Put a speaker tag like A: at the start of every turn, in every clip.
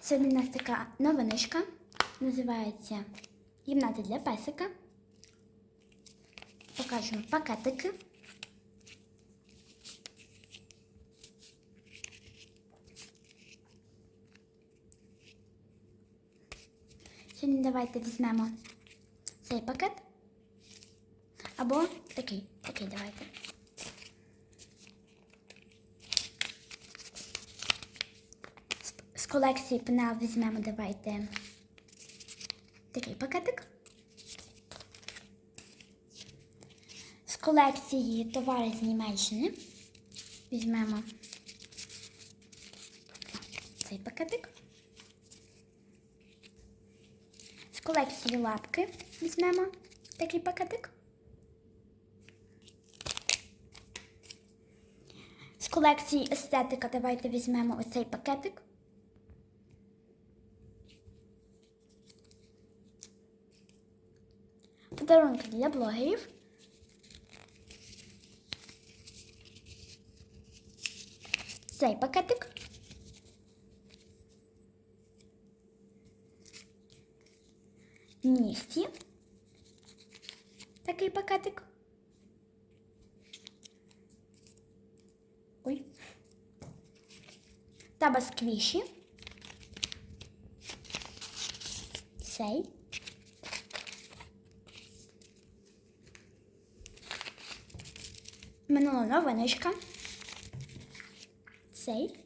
A: Сьогодні у нас така новиночка. Називається Гімнати для песика. Покажемо пакетики. Сьогодні давайте візьмемо цей пакет. Або такий. Такий давайте. З- З колекції пенал візьмемо давайте такий пакетик. З колекції товари з Німеччини візьмемо цей пакетик. З колекції лапки візьмемо такий пакетик. З колекції естетика давайте візьмемо оцей пакетик. Подарунки для блогерів. Цей пакетик. Нігті. Такий пакетик. Ой. Та басквіші. Цей. Минула новиночка. Цей.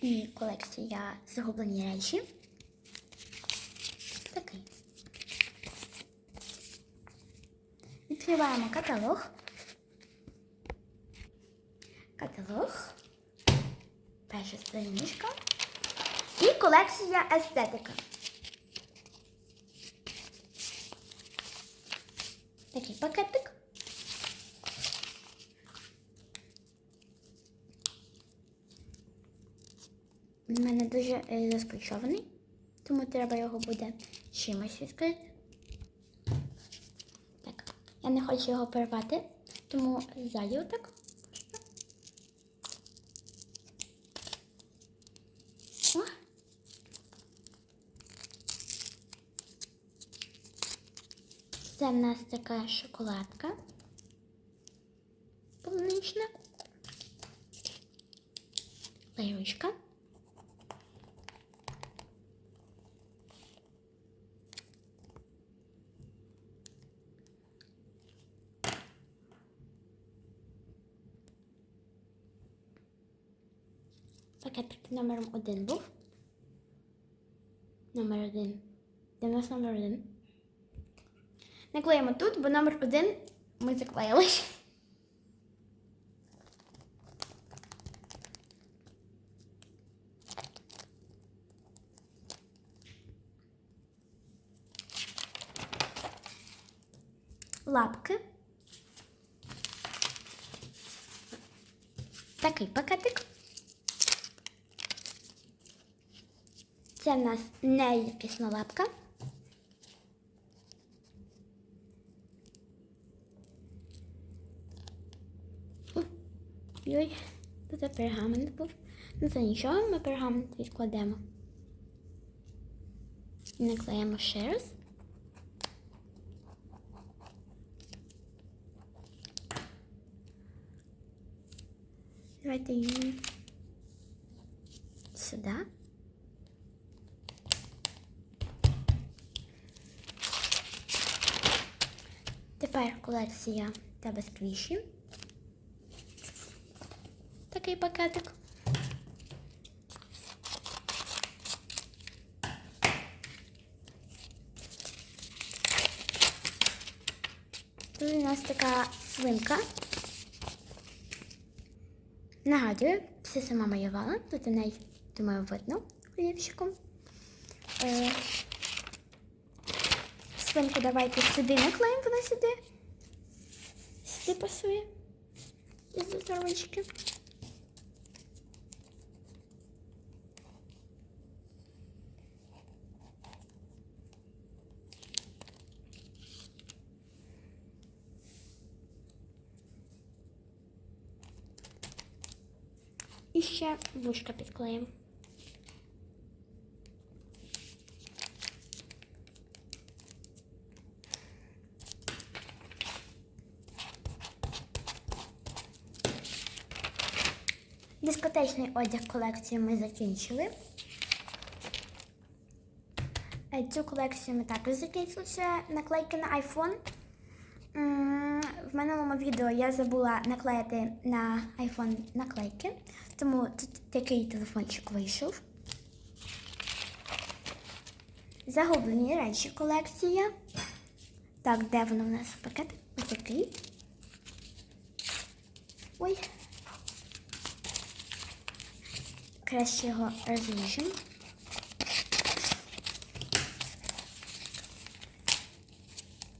A: І колекція загублені речі. Такий. Відкриваємо каталог. Каталог. Перша сторіночка. І колекція естетика. Такий пакетик. У мене дуже е, розпочований, тому треба його буде чимось відкрити. Так, я не хочу його порвати, тому ззаді отак. Це в нас така шоколадка. Полунична. Лирочка. Пакетик номером один був. Номер один. Де в нас номер один? Наклеїмо тут, бо номер один ми заклеїли. Лапки. Такий пакетик. Це в нас неякісна лапка. Ой, тут пергамент був. Ну це нічого, ми пергамент відкладемо. І наклеїмо ще раз. Давайте її сюди. Тепер колекція та безквіші. Такий пакетик. Тут у нас така свинка. Нагадую, все сама малювала. Тут у неї, думаю, видно олівчиком. Е, свинку давайте сюди наклеїмо, вона сюди. Сюди пасує. Із здоровички. І ще вушка підклеїмо. Дискотечний одяг колекції ми закінчили. Е, Цю колекцію ми також закінчили наклейки на iPhone. В минулому відео я забула наклеїти на iPhone наклейки, тому тут такий телефончик вийшов. Загублені речі колекція. Так, де воно в нас пакет? Ось такий. Ой. Краще його розріжемо.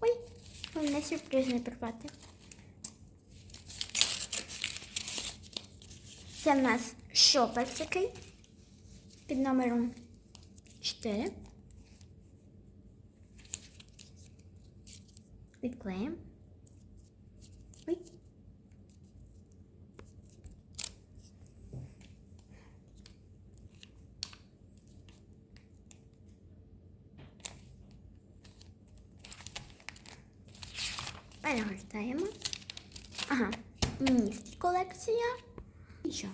A: Ой, мене сюрпризний припати. Це в нас шопер такий під номером 4. Відклеїмо. Ой. Перегортаємо. Ага, нігті колекція. І що?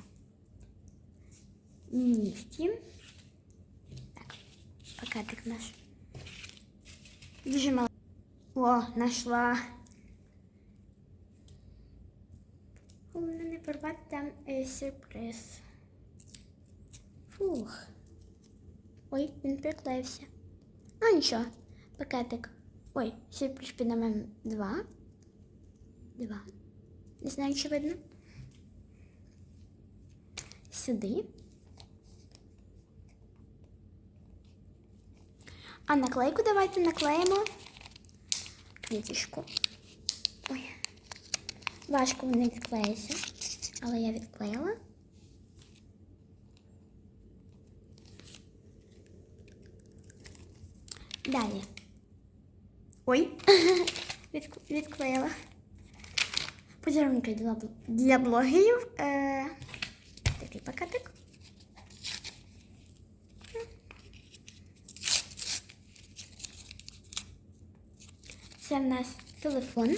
A: Нігті. Так, пакетик наш. Дуже мало. О, знайшла. Головне не порвати там е, сюрприз. Фух. Ой, він приклеївся. Ну нічого, пакетик. Ой, сюрприз під номером 2. Два. Не знаю, чи видно. Сюди. А наклейку давайте наклеїмо квіточку. Ой. Важко вони відклеїться, але я відклеїла. Далі. Ой, відклеїла. Подарунки для, для блогерів. Е, такий пакетик. Це в нас телефон.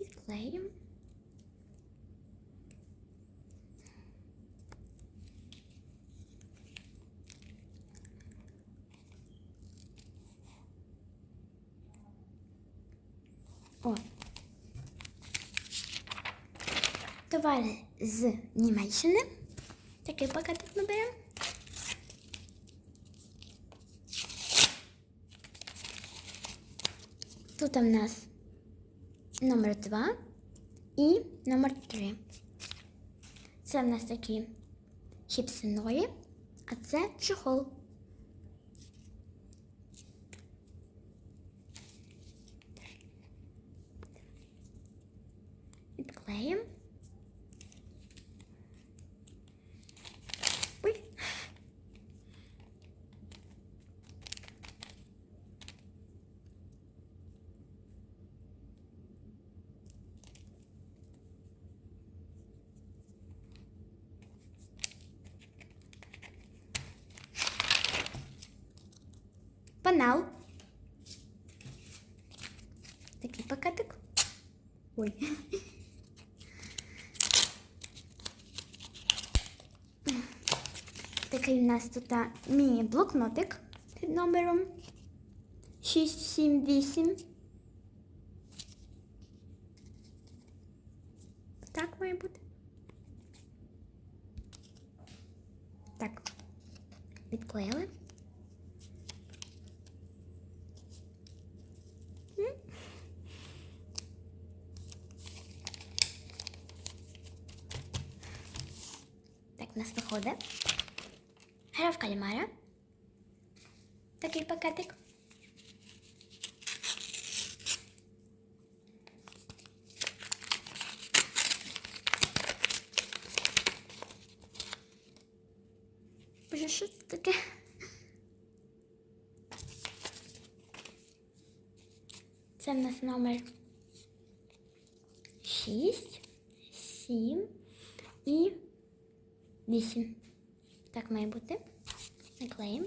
A: Відклеїмо. О. Товари з Німеччини. Такий пакетик ми беремо. Тут у нас номер 2 і номер 3. Це в нас такі чіпси а це чохол. Відклеїмо. Ой. Панал. Такий пакетик. Ой. Такий у нас тут міні-блокнотик під номером 678. Так має бути. Так. Відклеїли. У нас виходить. Гра в кальмара. Такий пакетик. Боже, що це таке? Це в нас номер 6. сім і вісім. Так має бути. Наклеїмо.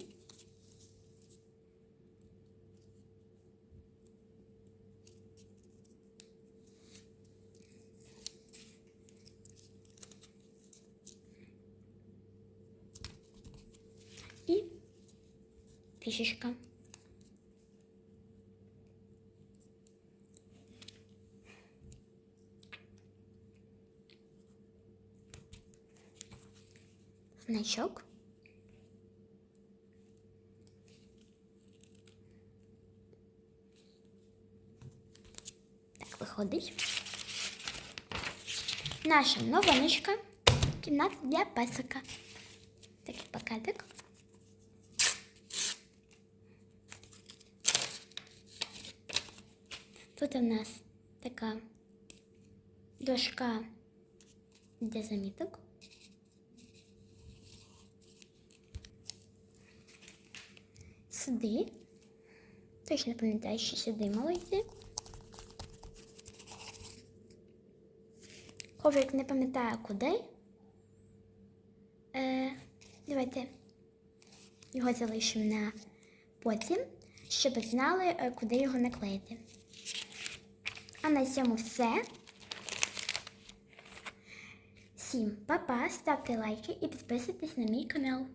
A: І фішечка. Значок. Так виходить. Наша новиночка. Кімната для песика. Такий пакетик. Тут у нас така дошка для заміток. Сюди. Точно пам'ятаю, що сюди мало йти. Коврик не пам'ятаю куди. Е, давайте його залишимо на потім, щоб знали, е, куди його наклеїти. А на цьому все. Всім па-па, ставте лайки і підписуйтесь на мій канал.